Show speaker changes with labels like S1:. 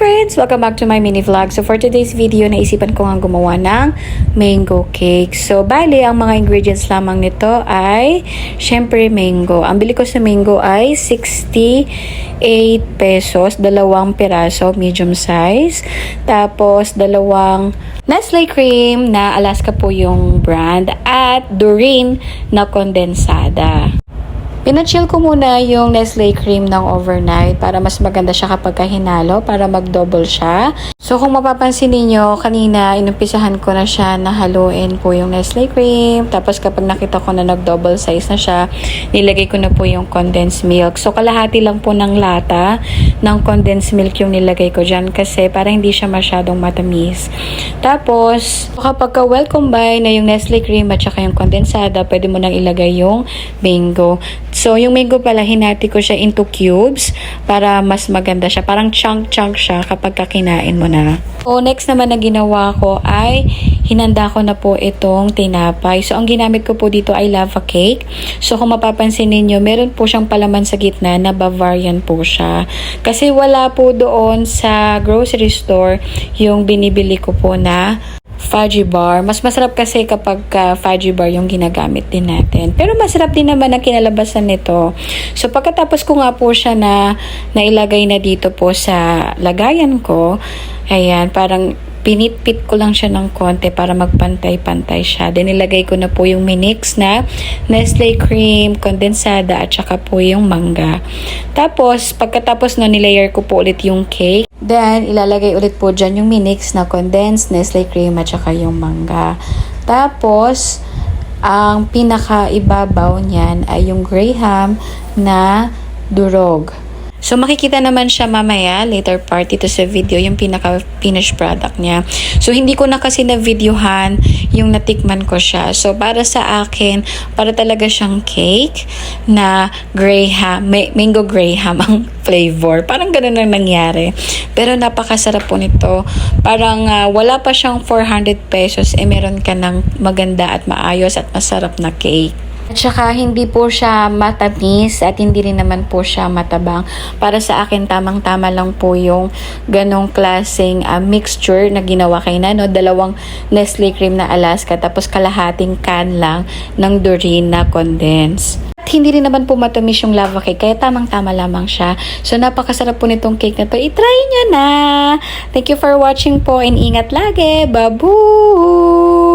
S1: friends! Welcome back to my mini vlog. So for today's video, naisipan ko nga gumawa ng mango cake. So bali, ang mga ingredients lamang nito ay syempre mango. Ang bili ko sa mango ay 68 pesos, dalawang piraso, medium size. Tapos dalawang Nestle cream na Alaska po yung brand at Doreen na kondensada. Pinachill ko muna yung Nestle cream ng overnight para mas maganda siya kapag hinalo para mag-double siya. So kung mapapansin niyo kanina inumpisahan ko na siya na haluin po yung Nestle cream. Tapos kapag nakita ko na nag-double size na siya, nilagay ko na po yung condensed milk. So kalahati lang po ng lata ng condensed milk yung nilagay ko dyan kasi para hindi siya masyadong matamis. Tapos kapag ka well combine na yung Nestle cream at saka yung kondensada, pwede mo nang ilagay yung mango. So, yung mango pala, hinati ko siya into cubes para mas maganda siya. Parang chunk-chunk siya kapag kakinain mo na. So, next naman na ginawa ko ay hinanda ko na po itong tinapay. So, ang ginamit ko po dito ay lava cake. So, kung mapapansin ninyo, meron po siyang palaman sa gitna na Bavarian po siya. Kasi wala po doon sa grocery store yung binibili ko po na fudgy bar. Mas masarap kasi kapag uh, fudgy bar yung ginagamit din natin. Pero masarap din naman ang kinalabasan nito. So pagkatapos ko nga po siya na nailagay na dito po sa lagayan ko, ayan, parang pinitpit ko lang siya ng konti para magpantay-pantay siya. Then nilagay ko na po yung minix na Nestle cream, kondensada at saka po yung mangga. Tapos pagkatapos no nilayer ko po ulit yung cake. Then, ilalagay ulit po dyan yung minix na condensed Nestle cream at saka yung mangga. Tapos, ang pinaka-ibabaw niyan ay yung graham na durog. So, makikita naman siya mamaya, later part dito sa video, yung pinaka-finished product niya. So, hindi ko na kasi na-videohan yung natikman ko siya. So, para sa akin, para talaga siyang cake na graham, ma- mango graham ang flavor. Parang ganun ang nangyari. Pero napakasarap po nito. Parang uh, wala pa siyang 400 pesos, eh meron ka ng maganda at maayos at masarap na cake. At saka hindi po siya matamis at hindi rin naman po siya matabang. Para sa akin, tamang-tama lang po yung ganong klaseng uh, mixture na ginawa kay Nano. Dalawang Nestle cream na Alaska tapos kalahating can lang ng Doreen na condense. Hindi rin naman po matamis yung lava cake, kaya tamang-tama lamang siya. So, napakasarap po nitong cake na to. I-try nyo na! Thank you for watching po and ingat lagi! Babu!